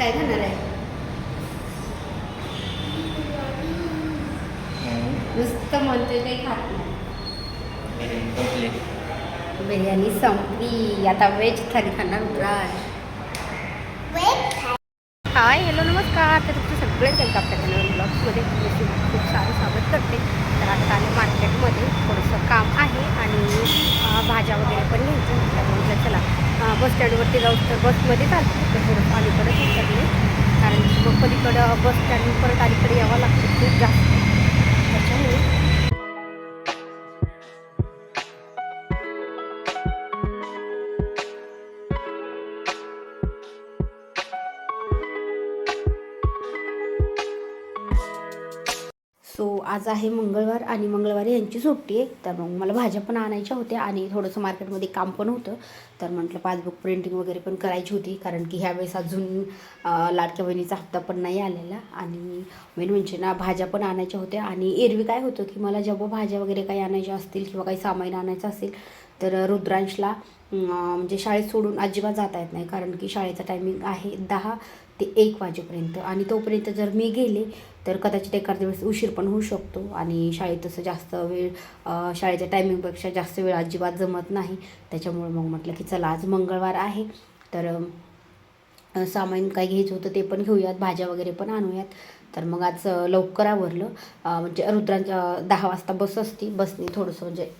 काय खाणार आहे? नुसतं म्हणतोय काही खात नाही. बिर्याणी संपली. आता व्हेज थाली खाणार हाय हॅलो नमस्कार. तर तुमचं सगळ्यांच्या वेलकम आपल्या चॅनल ब्लॉग्समध्ये मी खूप सारं स्वागत करते. तर आता आले मार्केटमध्ये थोडंसं काम आहे आणि भाज्या वगैरे पण घ्यायचं त्यामुळे म्हटलं चला बस स्टँडवरती जाऊ तर बसमध्ये चालते. तर थोडंसं अलीकडे विचारले कारण मग पलीकडं बस स्टँड परत अलीकडे यावं लागतं खूप जास्त. त्याच्यामुळे सो आज आहे मंगळवार आणि मंगळवारी यांची सुट्टी आहे. तर मग मला भाज्या पण आणायच्या होत्या आणि थोडंसं मार्केटमध्ये काम पण होतं. तर म्हटलं पासबुक प्रिंटिंग वगैरे पण करायची होती. कारण की ह्यावेळेस अजून लाडक्या बहिणीचा हप्ता पण नाही आलेला. आणि मेन म्हणजे ना भाज्या पण आणायच्या होत्या. आणि एरवी काय होतं की मला जेव्हा भाज्या वगैरे काही आणायच्या असतील किंवा काही सामान आणायचं असेल तर रुद्रांशला म्हणजे शाळेत सोडून अजिबात जाता येत नाही. कारण की शाळेचा टायमिंग आहे दहा ते एक वाजेपर्यंत. आणि तोपर्यंत जर मी गेले तर कदाचित एखाद्या वेळेस उशीर पण होऊ शकतो आणि शाळेत तसं जास्त वेळ शाळेच्या टायमिंगपेक्षा जास्त वेळ अजिबात जमत नाही. त्याच्यामुळे मग म्हटलं की चला आज मंगळवार आहे. तर सामान काय घ्यायचं होतं ते पण घेऊयात भाज्या वगैरे पण आणूयात. तर मग आज लवकर आवरलं. म्हणजे रुद्रांच्या दहा वाजता बस असती. बसने थोडंसं म्हणजे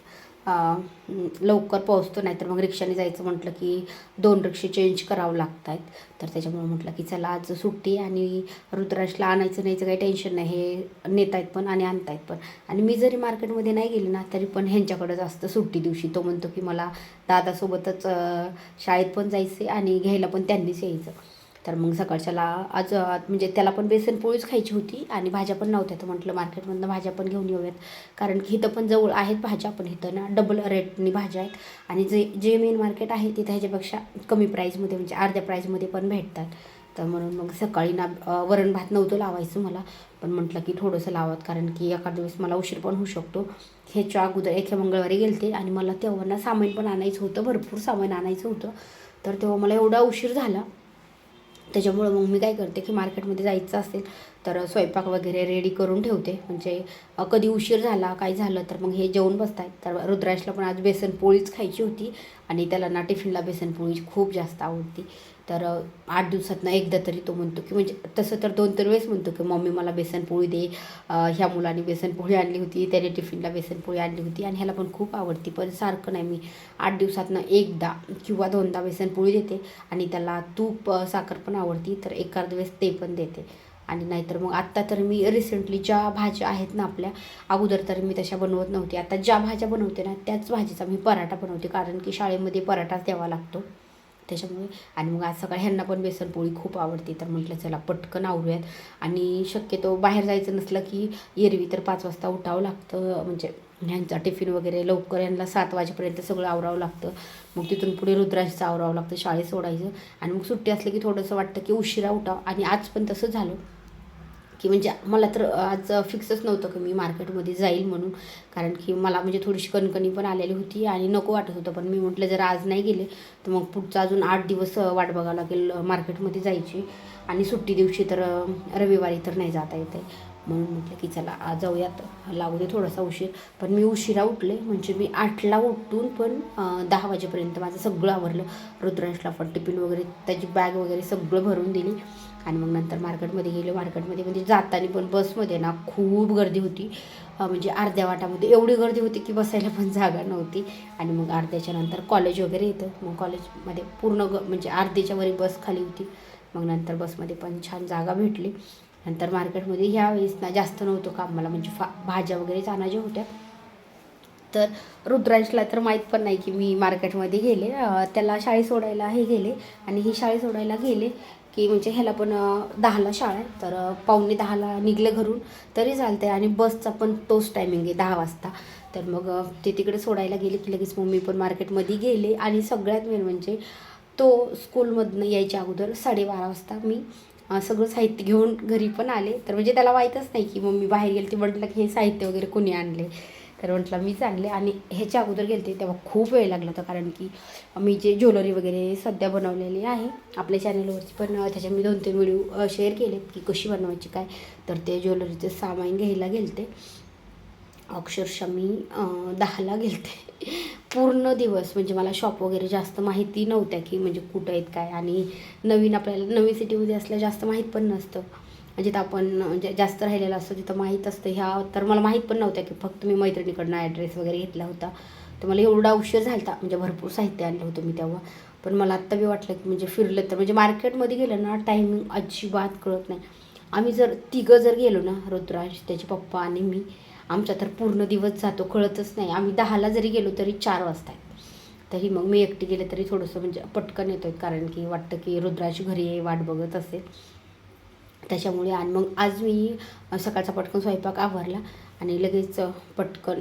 लवकर पोहोचतो नाही तर मग रिक्षाने जायचं म्हटलं की दोन रिक्षे चेंज करावं लागत आहेत तर त्याच्यामुळे म्हटलं की चला आज सुट्टी आणि रुद्राशला आणायचं नाहीचं काही टेन्शन नाही. हे नेत आहेत पण आणि आणतायत पण. आणि मी जरी मार्केटमध्ये नाही गेले ना तरी पण ह्यांच्याकडं जास्त सुट्टी दिवशी. तो म्हणतो की मला दादासोबतच शाळेत पण जायचे आणि घ्यायला पण त्यांनीच यायचं. तर मग सकाळच्याला आज म्हणजे त्याला पण बेसन पोळीच खायची होती आणि भाज्या पण नव्हत्या. तर म्हटलं मार्केटमधनं भाज्या पण घेऊन येऊयात. कारण की इथं पण जवळ आहेत भाज्या पण इथं ना डबल रेटनी भाज्या आहेत. आणि जे जे मेन मार्केट आहे तिथं ह्याच्यापेक्षा कमी प्राईजमध्ये म्हणजे अर्ध्या प्राईजमध्ये पण भेटतात. तर म्हणून मग सकाळी ना वरण भात नव्हतं लावायचं मला. पण म्हटलं की थोडंसं लावत कारण की एखाद दिवस मला उशीर पण होऊ शकतो. ह्याच्या अगोदर एका मंगळवारी गेलते आणि मला तेव्हा ना सामान पण आणायचं होतं भरपूर सामान आणायचं होतं. तर तेव्हा मला एवढा उशीर झाला त्याच्यामुळं मग मी काय करते की मार्केटमध्ये जायचं असेल तर स्वयंपाक वगैरे रेडी करून ठेवते. म्हणजे कधी उशीर झाला काय झालं तर मग हे जेवण बसतायत. तर रुद्राशला पण आज बेसन पोळीच खायची होती आणि त्याला ना टिफिनला बेसन पोळी खूप जास्त आवडती. तर आठ दिवसातनं एकदा तरी तो म्हणतो की म्हणजे तसं तर दोन तीन वेळेस म्हणतो की मम्मी मला बेसनपोळी दे. ह्या मुलाने बेसनपोळी आणली होती त्याने टिफिनला बेसनपोळी आणली होती आणि ह्याला पण खूप आवडती पण सारखं नाही मी आठ दिवसातनं एकदा किंवा दोनदा बेसनपोळी देते आणि त्याला तूप साखर पण आवडती तर एखाद वेळेस ते पण देते. आणि नाहीतर मग आत्ता तर मी रिसेंटली ज्या भाज्या आहेत ना आपल्या अगोदर तर मी तशा बनवत नव्हती. आता ज्या भाज्या बनवते ना त्याच भाजीचा मी पराठा बनवते कारण की शाळेमध्ये पराठाच द्यावा लागतो. त्याच्यामुळे आणि मग आज सकाळी ह्यांना पण बेसनपोळी खूप आवडते. तर म्हटलं चला पटकन आवरूयात. आणि शक्यतो बाहेर जायचं नसलं की एरवी तर पाच वाजता उठावं लागतं. म्हणजे ह्यांचा टिफिन वगैरे लवकर यांना सात वाजेपर्यंत सगळं आवरावं लागतं. मग तिथून पुढे रुद्रांचं आवरावं लागतं. शाळेत सोडायचं. आणि मग सुट्टी असली की थोडंसं वाटतं की उशिरा उठाव. आणि आज पण तसं झालं. की म्हणजे मला तर आज फिक्सच नव्हतं की मी मार्केटमध्ये जाईल म्हणून. कारण की मला म्हणजे थोडीशी कणकणी पण आलेली होती आणि नको वाटत होतं. पण मी म्हटलं जर आज नाही गेले तर मग पुढचा अजून आठ दिवस वाट बघावं लागेल मार्केटमध्ये जायची. आणि सुट्टी दिवशी तर रविवारी तर नाही जाता येत आहे. म्हणून म्हटलं की चला जाऊयात. लागू दे थोडासा उशीर. पण मी उशिरा उठले. म्हणजे मी आठला उठून पण दहा वाजेपर्यंत माझं सगळं आवरलं. रुद्रांशला पण टिफिन वगैरे त्याची बॅग वगैरे सगळं भरून दिली. आणि मग नंतर मार्केटमध्ये गेले. मार्केटमध्ये म्हणजे जाताना पण बसमध्ये ना खूप गर्दी होती. म्हणजे अर्ध्या वाटामध्ये एवढी गर्दी होती की बसायला पण जागा नव्हती. आणि मग अर्ध्याच्या नंतर कॉलेज वगैरे येतं. मग कॉलेजमध्ये पूर्ण ग म्हणजे अर्ध्याच्या वरी बस खाली होती. मग नंतर बसमध्ये पण छान जागा भेटली. नंतर मार्केटमध्ये ह्या वेळेस ना जास्त नव्हतं काम मला म्हणजे फा भाज्या वगैरे आणायच्या होत्या. तर रुद्रांशला तर माहीत पण नाही की मी मार्केटमध्ये गेले. त्याला शाळेत सोडायला हे गेले. आणि ही शाळेत सोडायला गेले. की म्हणजे ह्याला पण दहाला शाळा आहे. तर पाहुणे पावणे दहाला निघले घरून तरी चालते आणि बसचा पण तोच टायमिंग आहे दहा वाजता. तर मग ते तिकडे सोडायला गेले की लगेच मम्मी पण मार्केटमध्ये गेले. आणि सगळ्यात मेन म्हणजे तो स्कूलमधनं यायच्या अगोदर साडेबारा वाजता मी सगळं साहित्य घेऊन घरी पण आले. तर म्हणजे त्याला माहीतच नाही की मम्मी बाहेर गेली. ती म्हटलं की हे साहित्य वगैरे कोणी आणले तर म्हटलं मी चांगले आणि ह्याच्या अगोदर गेलते तेव्हा खूप वेळ लागला होता कारण की मी जे ज्वेलरी वगैरे सध्या बनवलेली आहे आपल्या चॅनलवरची पण त्याच्या मी दोन तीन व्हिडिओ शेअर केले की कशी बनवायची काय. तर ते ज्वेलरीचे सामान घ्यायला गेलते. अक्षरशः मी दहाला दहाला गेलते. पूर्ण दिवस म्हणजे मला शॉप वगैरे जास्त माहिती नव्हत्या की म्हणजे कुठं आहेत काय. आणि नवीन आपल्याला नवीन सिटीमध्ये असल्या जास्त माहीत पण नसतं. म्हणजे जिथं आपण म्हणजे जास्त राहिलेलं असतं तिथं माहीत असतं ह्या तर मला माहीत पण नव्हत्या की फक्त मी मैत्रिणीकडनं ॲड्रेस वगैरे घेतला होता. तर मला एवढा उशीर झाला होता म्हणजे भरपूर साहित्य आणलं होतं मी तेव्हा. पण मला आत्ता बी वाटलं की म्हणजे फिरलं तर म्हणजे मार्केटमध्ये गेलं ना टायमिंग अजिबात कळत नाही. आम्ही जर तिघं जर गेलो ना रुद्राज त्याचे पप्पा आणि मी आमचा तर पूर्ण दिवस जातो कळतच नाही. आम्ही दहाला जरी गेलो तरी चार वाजता तरी मग मी एकटी गेले तरी थोडंसं म्हणजे पटकन येतो आहे कारण की वाटतं की रुद्राची घरी आहे, वाट बघत असेल. त्याच्यामुळे आणि मग आज मी सकाळचा पटकन स्वयंपाक आवरला आणि लगेच पटकन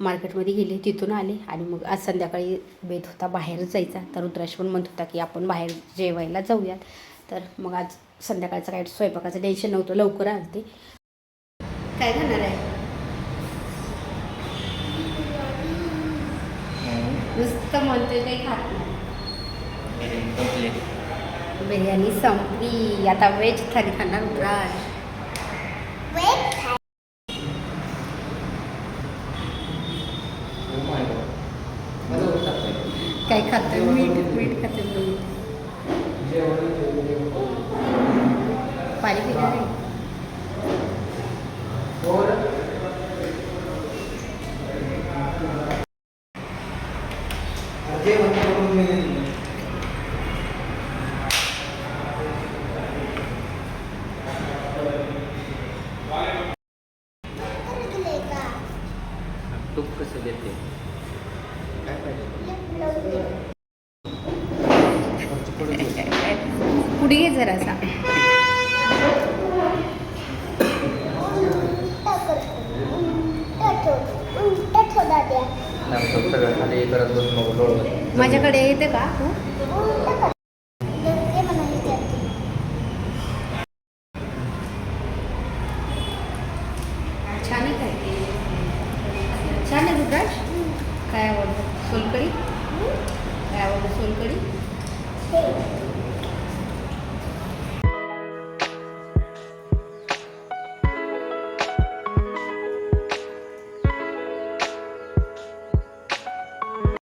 मार्केटमध्ये गेले तिथून आले आणि मग आज संध्याकाळी बेत होता बाहेर जायचा. तर रुद्राश पण म्हणत होता की आपण बाहेर जेवायला जाऊयात. तर मग आज संध्याकाळचं काही स्वयंपाकाचं टेन्शन नव्हतं लवकर आलते. काय खाणार आहे? नुसतं म्हणते काही खात नाही. बिर्याणी संपली. आता व्हेज थाली खाणार रुद्राज काय खातोय मीठ मीठ खाते मीठ पाणी पिणार आहे तूप कसं देते काय पाहिजे पुढे घे जरासा. माझ्याकडे येते का? तू काय? आवडतं? सोलकडी काय आवडतं सोलकडी